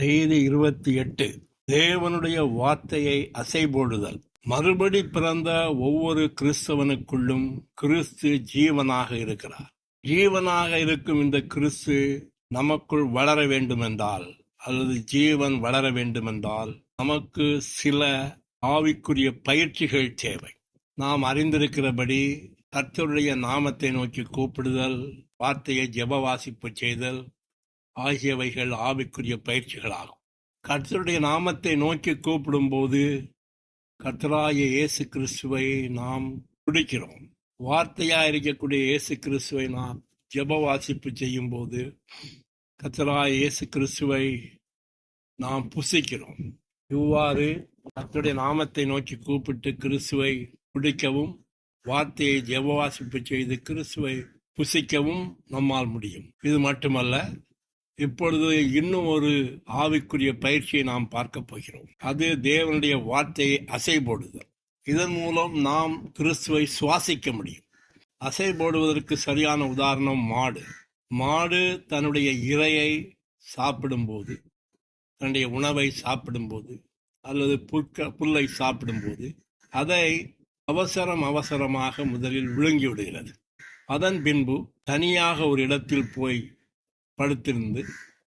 செய்தி இருபத்தி எட்டு. தேவனுடைய வார்த்தையை அசைபோடுதல். மறுபடி பிறந்த ஒவ்வொரு கிறிஸ்தவனுக்குள்ளும் கிறிஸ்து ஜீவனாக இருக்கிறார். ஜீவனாக இருக்கும் இந்த கிறிஸ்து நமக்குள் வளர வேண்டுமென்றால் அல்லது ஜீவன் வளர வேண்டுமென்றால் நமக்கு சில ஆவிக்குரிய பயிற்சிகள் தேவை. நாம் அறிந்திருக்கிறபடி கர்த்தருடைய நாமத்தை நோக்கி கூப்பிடுதல் வார்த்தையை ஜெப வாசிப்பு செய்தல் ஆகியவைகள் ஆவிக்குரிய பயிற்சிகளாகும். கர்த்தருடைய நாமத்தை நோக்கி கூப்பிடும்போது கர்த்தராய இயேசு கிறிஸ்துவை நாம் துடிக்கிறோம் வார்த்தையா இருக்கக்கூடிய இயேசு கிறிஸ்துவை நாம் ஜெப வாசிப்பு செய்யும் போது கர்த்தராய இயேசு கிறிஸ்துவை நாம் புசிக்கிறோம். இவ்வாறு கர்த்தருடைய நாமத்தை நோக்கி கூப்பிட்டு கிறிஸ்துவை பிடிக்கவும் வார்த்தையை ஜெப வாசிப்பு செய்து கிறிஸ்துவை புசிக்கவும் நம்மால் முடியும். இது மட்டுமல்ல இப்பொழுது இன்னும் ஒரு ஆவிக்குரிய பயிற்சியை நாம் பார்க்க போகிறோம். அது தேவனுடைய வார்த்தையை அசை போடுதல் இதன் மூலம் நாம் கிறிஸ்துவை சுவாசிக்க முடியும். அசை போடுவதற்கு சரியான உதாரணம் மாடு. மாடு தன்னுடைய இரையை சாப்பிடும்போது தன்னுடைய உணவை சாப்பிடும்போது அல்லது புற்க புல்லை சாப்பிடும்போது அதை அவசரம் அவசரமாக முதலில் விழுங்கி விடுகிறது அதன் பின்பு தனியாக ஒரு இடத்தில் போய் படுத்திருந்து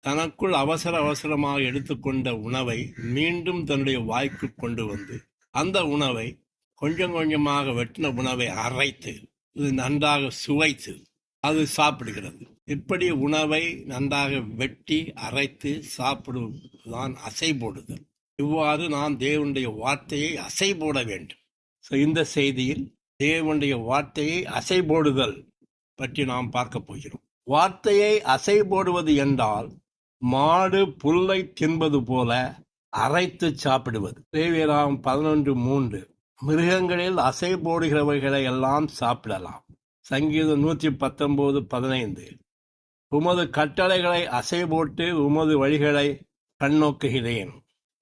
தனக்குள் அவசர அவசரமாக எடுத்துக்கொண்ட உணவை மீண்டும் தன்னுடைய வாய்க்கு கொண்டு வந்து அந்த உணவை கொஞ்சம் கொஞ்சமாக வெட்டின உணவை அரைத்து இது நன்றாக சுவைத்து அது சாப்பிடுகிறது. இப்படி உணவை நன்றாக வெட்டி அரைத்து சாப்பிடுவதுதான் அசை போடுதல் இவ்வாறு நாம் தேவனுடைய வார்த்தையை அசை போட வேண்டும். ஸோ இந்த செய்தியில் தேவனுடைய வார்த்தையை அசை போடுதல் பற்றி நாம் பார்க்க போகிறோம். வார்த்தையை அசை போடுவது என்றால் மாடு புல்லை தின்பது போல அரைத்து சாப்பிடுவது. தேவியராம் பதினொன்று மூன்று. மிருகங்களில் அசை போடுகிறவைகளை எல்லாம் சாப்பிடலாம். சங்கீதம் நூற்றி பத்தொன்பது பதினைந்து. உமது கட்டளைகளை அசை போட்டு உமது வழிகளை கண்ணோக்குகிறேன்.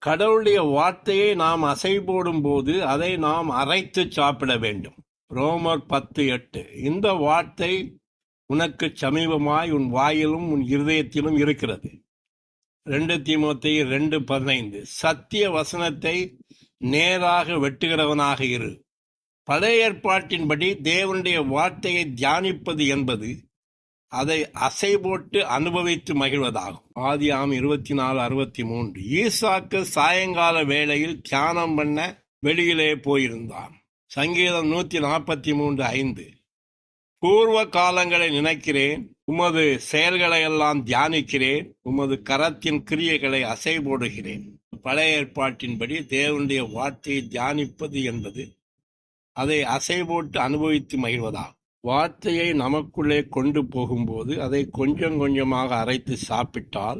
கடவுளுடைய வார்த்தையை நாம் அசை போடும் போது அதை நாம் அரைத்து சாப்பிட வேண்டும். ரோமர் பத்து எட்டு. இந்த வார்த்தை உனக்கு சமீபமாய் உன் வாயிலும் உன் இருதயத்திலும் இருக்கிறது. ரெண்டு தீமோத்தை ரெண்டு பதினைந்து. சத்திய வசனத்தை நேராக வெட்டுகிறவனாக இரு. பழைய ஏற்பாட்டின்படி தேவனுடைய வார்த்தையை தியானிப்பது என்பது அதை அசை போட்டு அனுபவித்து மகிழ்வதாகும். ஆதி ஆம் இருபத்தி நாலு அறுபத்தி மூன்று ஈசாக்கு சாயங்கால வேளையில் தியானம் பண்ண வெளியிலே போயிருந்தான். சங்கீதம் நூத்தி நாற்பத்தி மூன்று ஐந்து. பூர்வ காலங்களை நினைக்கிறேன் உமது செயல்களை எல்லாம் தியானிக்கிறேன் உமது கரத்தின் கிரியைகளை அசை போடுகிறேன் பழைய ஏற்பாட்டின்படி தேவனுடைய வார்த்தையை தியானிப்பது என்பது அதை அசை போட்டு அனுபவித்து மகிழ்வதாகும் வார்த்தையை நமக்குள்ளே கொண்டு போகும்போது அதை கொஞ்சம் கொஞ்சமாக அரைத்து சாப்பிட்டால்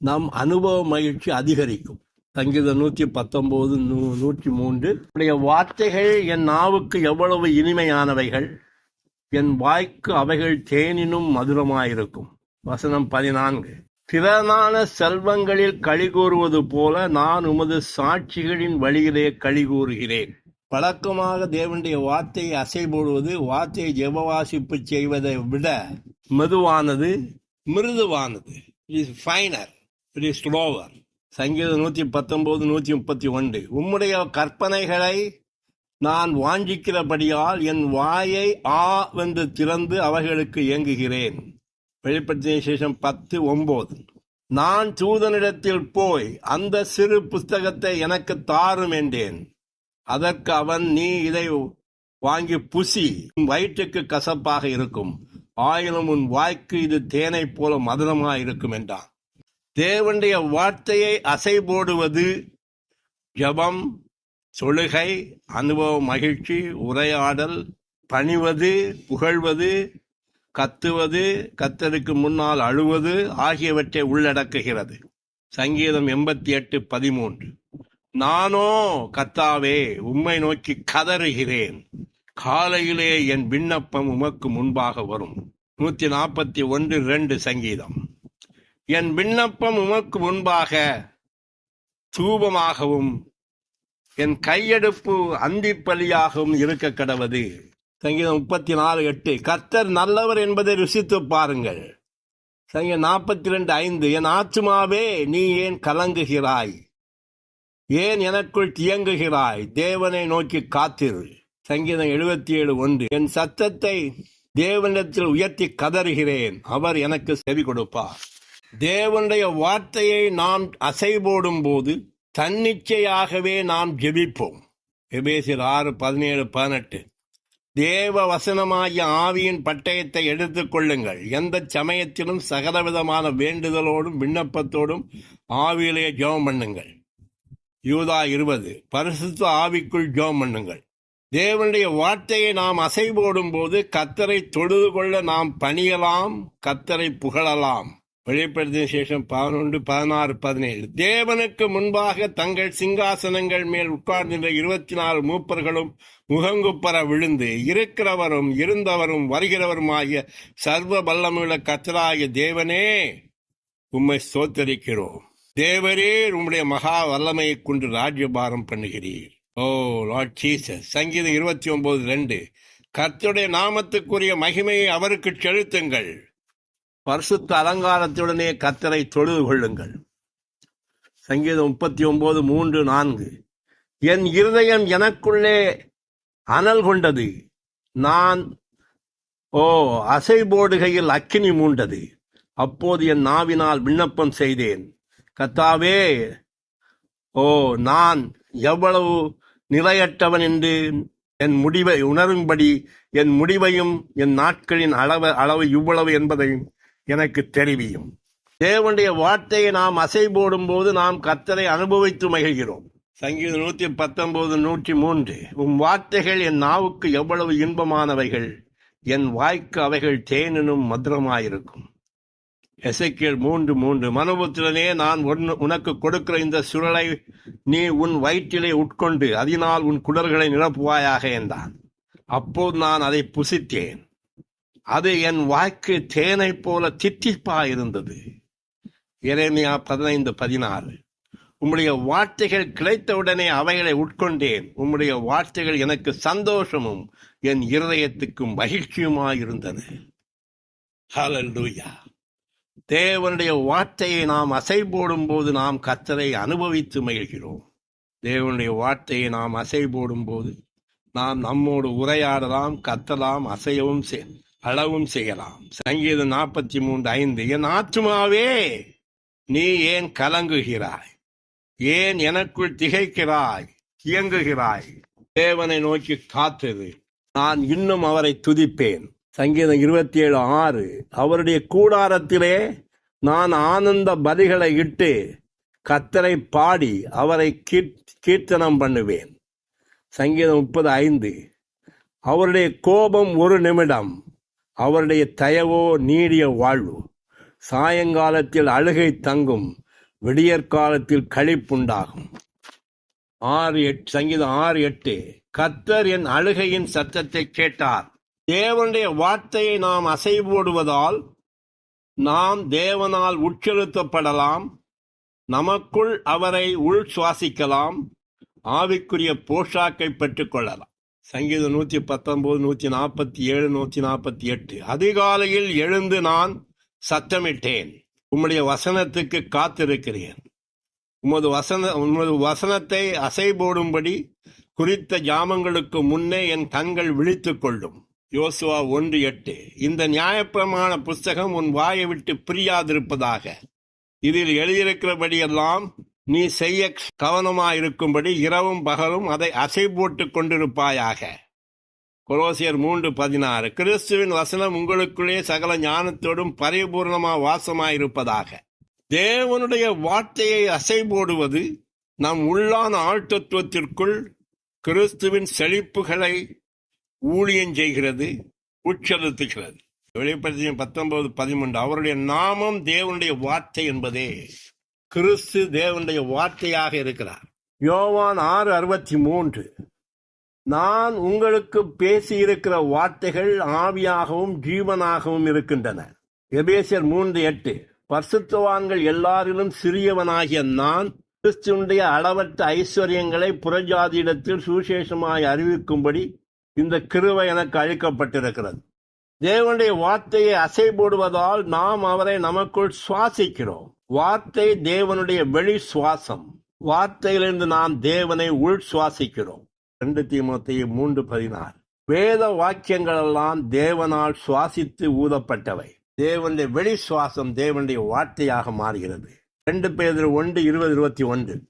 நம் அனுபவ மகிழ்ச்சி அதிகரிக்கும். சங்கீதம் நூற்றி பத்தொம்போது நூ நூற்றி மூன்று. உடைய வார்த்தைகள் என் நாவுக்கு எவ்வளவு இனிமையானவைகள். என் வாய்க்கு அவைகள் தேனினும் மதுரமாயிருக்கும். வசனம் பதினான்கு. திறனான செல்வங்களில் களி கூறுவது போல நான் உமது சாட்சிகளின் வழியிலே களி கூறுகிறேன். வழக்கமாக தேவனுடைய வார்த்தையை அசை போடுவது வார்த்தையை ஜெபவாசிப்பு செய்வதை விட மெதுவானது. மிருதுவானது. It is finer it is slower சங்கீதம் நூற்றி பத்தொன்பது நூற்றி முப்பத்தி ஒன்று. உம்முடைய கற்பனைகளை நான் வாஞ்சிக்கிறபடியால் என் வாயை ஆ வென்று திறந்து அவைகளுக்கு இயங்குகிறேன் வெளிப்படுத்திய சேஷம் பத்து ஒன்பது நான் தூதனிடத்தில் போய் அந்த சிறு புஸ்தகத்தை எனக்கு தாரும் என்றேன். அதற்கு அவன் நீ இதை வாங்கி புசி உன் வயிற்றுக்கு கசப்பாக இருக்கும். ஆயினும் உன் வாய்க்கு இது தேனை போல மதுரமாக இருக்கும் என்றான். தேவனுடைய வார்த்தையை அசை போடுவது ஜபம் தொழுகை அனுபவ மகிழ்ச்சி உரையாடல் பணிவது புகழ்வது கத்துவது கத்தருக்கு முன்னால் அழுவது ஆகியவற்றை உள்ளடக்குகிறது. சங்கீதம் எண்பத்தி எட்டு பதிமூன்று. நானோ கத்தாவே உம்மை நோக்கி கதறுகிறேன். காலையிலே என் விண்ணப்பம் உமக்கு முன்பாக வரும். நூத்தி நாற்பத்தி ஒன்று ரெண்டு சங்கீதம். என் விண்ணப்பம் உமக்கு முன்பாக தூபமாகவும் என் கையெடுப்பு அந்திப்பலியாகவும் இருக்க கடவது சங்கீதம் முப்பத்தி நாலு எட்டு. கர்த்தர் நல்லவர் என்பதை ருசித்து பாருங்கள். சங்கீதம் நாற்பத்தி ரெண்டு ஐந்து. என் ஆத்துமாவே நீ ஏன் கலங்குகிறாய்? ஏன் எனக்குள் தியங்குகிறாய்? தேவனை நோக்கி காத்திரு. சங்கீதம் எழுபத்தி ஏழு ஒன்று. என் சத்தத்தை தேவனிடத்தில் உயர்த்தி கதறுகிறேன். அவர் எனக்கு செவி கொடுப்பார். தேவனுடைய வார்த்தையை நாம் அசைபோடும் போது தன்னிச்சையாகவே நாம் ஜெபிப்போம். எபேசியர் ஆறு பதினேழு பதினெட்டு. தேவ வசனமாகிய ஆவியின் பட்டயத்தை எடுத்துக்கொள்ளுங்கள் எந்த சமயத்திலும் சகலவிதமான வேண்டுதலோடும் விண்ணப்பத்தோடும் ஆவியிலே ஜெபம் பண்ணுங்கள். யூதா இருபது. பரிசுத்த ஆவிக்குள் ஜெபம் பண்ணுங்கள். தேவனுடைய வார்த்தையை நாம் அசைபோடும் போது கத்தரை தொழுது கொள்ள நாம் பணியலாம் கத்தரை புகழலாம். வெளிப்படுத்திய சேஷம் பதினொன்று பதினாறு பதினேழு தேவனுக்கு முன்பாக தங்கள் சிங்காசனங்கள் மேல் உட்கார்ந்திருந்த இருபத்தி நாலு மூப்பர்களும் முகங்குப்பர விழுந்து இருக்கிறவரும் இருந்தவரும் வருகிறவருமாகிய சர்வ வல்லமுள்ள கத்தராகிய தேவனே உம்மை சோத்தரிக்கிறோம் தேவரே உம்முடைய மகா வல்லமையை கொண்டு ராஜ்யபாரம் பண்ணுகிறீர் ஓ லார்ட் ஜீசஸ் சங்கீதம் இருபத்தி ஒன்பது ரெண்டு கர்த்தருடைய நாமத்துக்குரிய மகிமையை அவருக்கு செலுத்துங்கள் பரிசுத்த அலங்காரத்துடனே கத்தரை தொழுது கொள்ளுங்கள். சங்கீதம் முப்பத்தி ஒன்பது மூன்று நான்கு. என் இருதயம் எனக்குள்ளே அனல் கொண்டது. நான் ஓ அசை போடுகையில் அக்கினி மூண்டது. அப்போது என் நாவினால் விண்ணப்பம் செய்தேன். கத்தாவே ஓ நான் எவ்வளவு நிலையற்றவன் என்று என் முடிவை உணரும்படி என் முடிவையும் என் நாட்களின் அளவு அளவு இவ்வளவு என்பதையும் எனக்கு தெரிவியும். தேவனுடைய வார்த்தையை நாம் அசை போடும் போது நாம் கத்தரை அனுபவித்து மகிழ்கிறோம். சங்கீதம் நூத்தி பத்தொன்பது நூற்றி மூன்று உம் வார்த்தைகள் என் நாவுக்கு எவ்வளவு இன்பமானவைகள். என் வாய்க்கு அவைகள் தேனினும் மதுரமாயிருக்கும். எசைக்கியல் மூன்று மூன்று. மனுபுத்திரனே நான் ஒன்று உனக்கு கொடுக்கிற இந்த சுழலை நீ உன் வயிற்றிலே உட்கொண்டு அதனால் உன் குடல்களை நிரப்புவாயாக என்றான். அப்போது நான் அதை புசித்தேன். அது என் வாக்கு தேனைப் போல தித்திப்பா இருந்தது இறைமையா பதினைந்து பதினாறு. உம்முடைய வார்த்தைகள் கிடைத்தவுடனே அவைகளை உட்கொண்டேன். உம்முடைய வார்த்தைகள் எனக்கு சந்தோஷமும் என் இருதயத்துக்கும் மகிழ்ச்சியுமாயிருந்தன. ஹalleluya. தேவனுடைய வார்த்தையை நாம் அசை போடும் போது நாம் கத்தரை அனுபவித்து மகிழ்கிறோம். தேவனுடைய வார்த்தையை நாம் அசை போடும் போது நாம் நம்மோடு உரையாடலாம் கத்தலாம் அசையவும் செய்- அளவும் செய்யலாம். சங்கீதம் நாற்பத்தி மூன்று ஐந்து என் ஆத்மாவே நீ ஏன் கலங்குகிறாய்? ஏன் எனக்குள் திகைக்கிறாய்? இயங்குகிறாய்? தேவனை நோக்கி காத்தது. நான் இன்னும் அவரை துதிப்பேன். சங்கீதம் இருபத்தி ஏழு ஆறு அவருடைய கூடாரத்திலே நான் ஆனந்த பலிகளை இட்டு கத்தரை பாடி அவரை கீர்த்- கீர்த்தனம் பண்ணுவேன். சங்கீதம் முப்பது ஐந்து அவருடைய கோபம் ஒரு நிமிடம் அவருடைய தயவோ நீடிய வாழ்வு. சாயங்காலத்தில் அழுகை தங்கும் விடியற்காலத்தில் கழிப்புண்டாகும் ஆறு எட் சங்கீதம் ஆறு எட்டு கத்தர் என் அழுகையின் சத்தத்தை கேட்டார். தேவனுடைய வார்த்தையை நாம் அசைபோடுவதால் நாம் தேவனால் உட்செலுத்தப்படலாம். நமக்குள் அவரை உள் சுவாசிக்கலாம். ஆவிக்குரிய போஷாக்கை பெற்றுக்கொள்ளலாம் சங்கீதம் நூத்தி பத்தொன்பது நூத்தி நாற்பத்தி ஏழு நூத்தி நாற்பத்தி எட்டு. அதிகாலையில் எழுந்து நான் சத்தமிட்டேன். உம்முடைய வசனத்துக்கு காத்திருக்கிறேன். உமது வசன உமது வசனத்தை அசை போடும்படி குறித்த ஜாமங்களுக்கு முன்னே என் கண்கள் விழித்து கொள்ளும். யோசுவா ஒன்று எட்டு. இந்த நியாயப்பிரமான புஸ்தகம் உன் வாயை விட்டு பிரியாதிருப்பதாக. இதில் எழுதியிருக்கிறபடியெல்லாம் நீ செய்ய கவனமாயிருக்கும்படி இரவும் பகலும் அதை அசை போட்டுக் கொண்டிருப்பாயாக. கொலோசியர் மூன்று பதினாறு கிறிஸ்துவின் வசனம் உங்களுக்குள்ளே சகல ஞானத்தோடும் பரிபூர்ணமா வாசமாயிருப்பதாக. தேவனுடைய வார்த்தையை அசை போடுவது நம் உள்ளான ஆழ்த்தத்துவத்திற்குள் கிறிஸ்துவின் செழிப்புகளை ஊழியம் செய்கிறது உட்செலுத்துகிறது. வெளிப்படுத்திய பத்தொன்பது பதிமூன்று அவருடைய நாமம் தேவனுடைய வார்த்தை என்பதே. கிறிஸ்து தேவனுடைய வார்த்தையாக இருக்கிறார். யோவான் ஆறு அறுபத்தி மூன்று நான் உங்களுக்கு பேசியிருக்கிற வார்த்தைகள் ஆவியாகவும் ஜீவனாகவும் இருக்கின்றன. எபேசியர் மூன்று எட்டு. பரிசுத்தவான்கள் எல்லாரிலும் சிறியவனாகிய நான் கிறிஸ்துவனுடைய அளவற்ற ஐஸ்வர்யங்களை புறஜாதியிடத்தில் சுவிசேஷமாய் அறிவிக்கும்படி இந்த கிருவை எனக்கு அழிக்கப்பட்டிருக்கிறது தேவனுடைய வார்த்தையை அசை போடுவதால் நாம் அவரை நமக்குள் சுவாசிக்கிறோம். வார்த்தை தேவனுடைய வெளி சுவாசம். வார்த்தையிலிருந்து நாம் தேவனை உள் சுவாசிக்கிறோம். ரெண்டு தீமோத்தேயு மூன்று பதினாறு. வேத வாக்கியங்கள் எல்லாம் தேவனால் சுவாசித்து ஊதப்பட்டவை. தேவனுடைய வெளி சுவாசம் தேவனுடைய வார்த்தையாக மாறுகிறது. ரெண்டு பேர் ஒன்று இருபது இருபத்தி ஒன்று.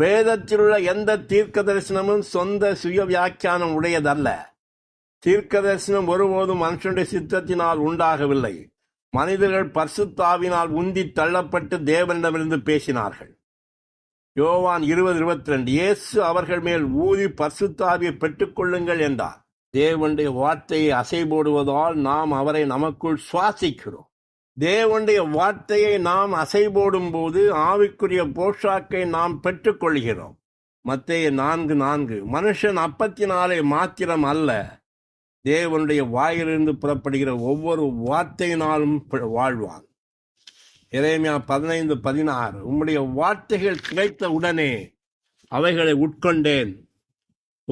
வேதத்திலுள்ள எந்த தீர்க்க தரிசனமும் சொந்த சுய வியாக்கியானம் உடையதல்ல. தீர்க்க தரிசனம் ஒருபோதும் மனுஷனுடைய சித்தத்தினால் உண்டாகவில்லை. மனிதர்கள் பர்சுத்தாவினால் உந்தி தள்ளப்பட்டு தேவனிடமிருந்து பேசினார்கள். யோவான் இருபது இருபத்தி ரெண்டு இயேசு அவர்கள் மேல் ஊதி பர்சுத்தாவியை பெற்றுக்கொள்ளுங்கள் என்றார். தேவனுடைய வார்த்தையை அசை போடுவதால் நாம் அவரை நமக்குள் சுவாசிக்கிறோம். தேவனுடைய வார்த்தையை நாம் அசை போடும் போது ஆவிக்குரிய போஷாக்கை நாம் பெற்றுக்கொள்கிறோம். மத்திய நான்கு நான்கு மனுஷன் அப்பத்தினாலே மாத்திரம் அல்ல தேவனுடைய வாயிலிருந்து புறப்படுகிற ஒவ்வொரு வார்த்தையினாலும் வாழ்வான் இறைமையா பதினைந்து பதினாறு உம்முடைய வார்த்தைகள் கிடைத்த உடனே அவைகளை உட்கொண்டேன்.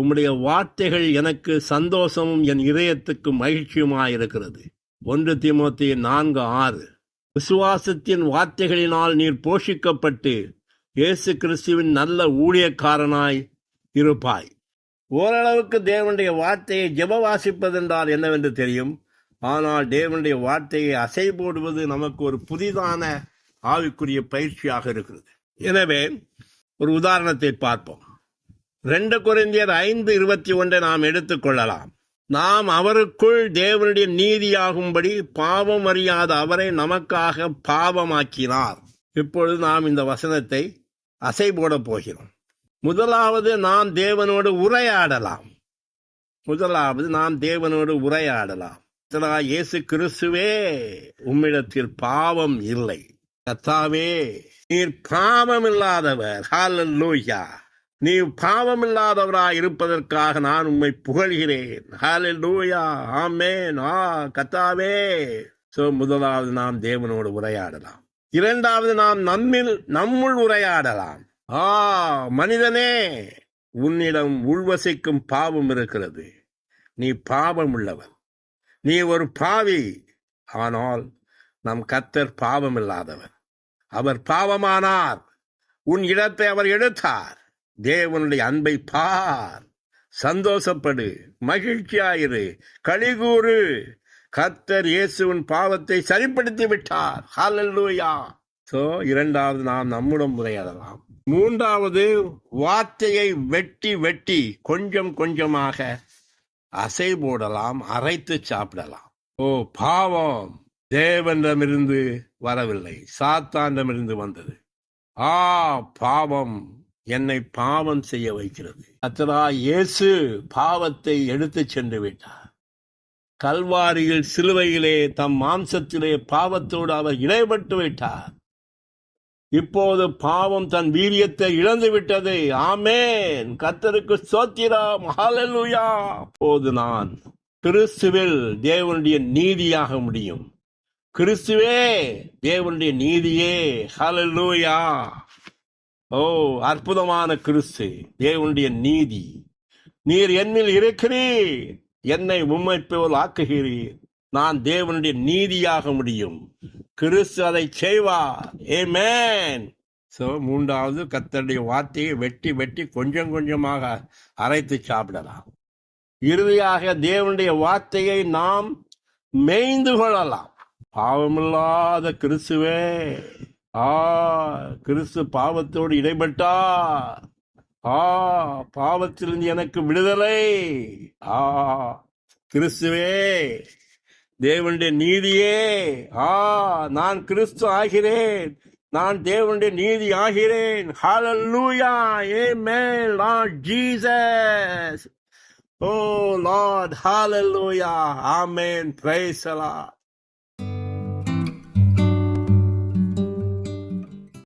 உம்முடைய வார்த்தைகள் எனக்கு சந்தோஷமும் என் இதயத்துக்கு மகிழ்ச்சியுமாயிருக்கிறது. ஒன்று திமுத்தி நான்கு ஆறு விசுவாசத்தின் வார்த்தைகளினால் நீர் போஷிக்கப்பட்டு இயேசு கிறிஸ்துவின் நல்ல ஊழியக்காரனாய் இருப்பாய். ஓரளவுக்கு தேவனுடைய வார்த்தையை ஜெப வாசிப்பதென்றால் என்னவென்று தெரியும்? ஆனால் தேவனுடைய வார்த்தையை அசை போடுவது நமக்கு ஒரு புதிதான ஆவிக்குரிய பயிற்சியாக இருக்கிறது. எனவே ஒரு உதாரணத்தை பார்ப்போம். ரெண்டு குறைந்தியர் ஐந்து இருபத்தி ஒன்றை நாம் எடுத்துக்கொள்ளலாம் நாம் அவருக்குள் தேவனுடைய நீதியாகும்படி பாவம் அறியாத அவரை நமக்காக பாவமாக்கினார். இப்பொழுது நாம் இந்த வசனத்தை அசை போட போகிறோம். முதலாவது நாம் தேவனோடு உரையாடலாம். முதலாவது நாம் தேவனோடு உரையாடலாம். இயேசு கிறிஸ்துவே உம்மிடத்தில் பாவம் இல்லை. கத்தாவே நீர் பாவம் இல்லாதவர் லூயா நீ பாவம் இல்லாதவராய் இருப்பதற்காக நான் உம்மை புகழ்கிறேன். லூயா ஆமேன். ஆ கத்தாவே. சோ முதலாவது நாம் தேவனோடு உரையாடலாம். இரண்டாவது நாம் நம்மில் நம்முள் உரையாடலாம். ஆ மனிதனே உன்னிடம் உள்வசிக்கும் பாவம் இருக்கிறது. நீ பாவம் உள்ளவன் நீ ஒரு பாவி. ஆனால் நம் கத்தர் பாவம் இல்லாதவர் அவர் பாவமானார். உன் இடத்தை அவர் எடுத்தார். தேவனுடைய அன்பை பார். சந்தோஷப்படு மகிழ்ச்சியாயிரு கலிகூறு கத்தர் இயேசுவின் பாவத்தை சரிப்படுத்தி விட்டார் ஹாலல்லூயா சோ இரண்டாவது நாம் நம்முடன் உரையாடலாம். மூன்றாவது வார்த்தையை வெட்டி வெட்டி கொஞ்சம் கொஞ்சமாக அசை போடலாம் அரைத்து சாப்பிடலாம். ஓ பாவம். தேவனிடமிருந்து வரவில்லை. சாத்தானிடமிருந்து வந்தது. ஆ பாவம். என்னை பாவம் செய்ய வைக்கிறது. அத்தரா இயேசு பாவத்தை எடுத்து சென்று விட்டார். கல்வாரியில் சிலுவையிலே தம் மாம்சத்திலே பாவத்தோடு அவர் இடைப்பட்டு விட்டார். இப்போது பாவம் தன் வீரியத்தை இழந்து விட்டது. ஆமேன். கத்தருக்கு சோத்திரம் ஹalleluya. போது நான் கிறிஸ்துவில் தேவனுடைய நீதியாக முடியும். கிறிஸ்துவே தேவனுடைய நீதியே. ஹalleluya. ஓ அற்புதமான கிறிஸ்து தேவனுடைய நீதி. நீர் என்னில் இருக்கிறீர். என்னை உம்மை போல் ஆக்குகிறீர். நான் தேவனுடைய நீதியாக முடியும். கிறிஸ்து அதை செய்வார். ஏமேன் சோ மூன்றாவது கத்தருடைய வார்த்தையை வெட்டி வெட்டி கொஞ்சம் கொஞ்சமாக அரைத்து சாப்பிடலாம். இறுதியாக தேவனுடைய வார்த்தையை நாம் மேய்ந்து கொள்ளலாம். பாவமில்லாத கிறிஸ்துவே ஆ கிறிஸ்து பாவத்தோடு இடைப்பட்டா ஆ பாவத்திலிருந்து எனக்கு விடுதலை. ஆ கிறிஸ்துவே தேவனுடைய நீதியே ஆ நான் கிறிஸ்து ஆகிறேன் நான் தேவனுடைய நீதி ஆகிறேன் ஹalleluya amen lord jesus oh lord hallelujah amen praise the lord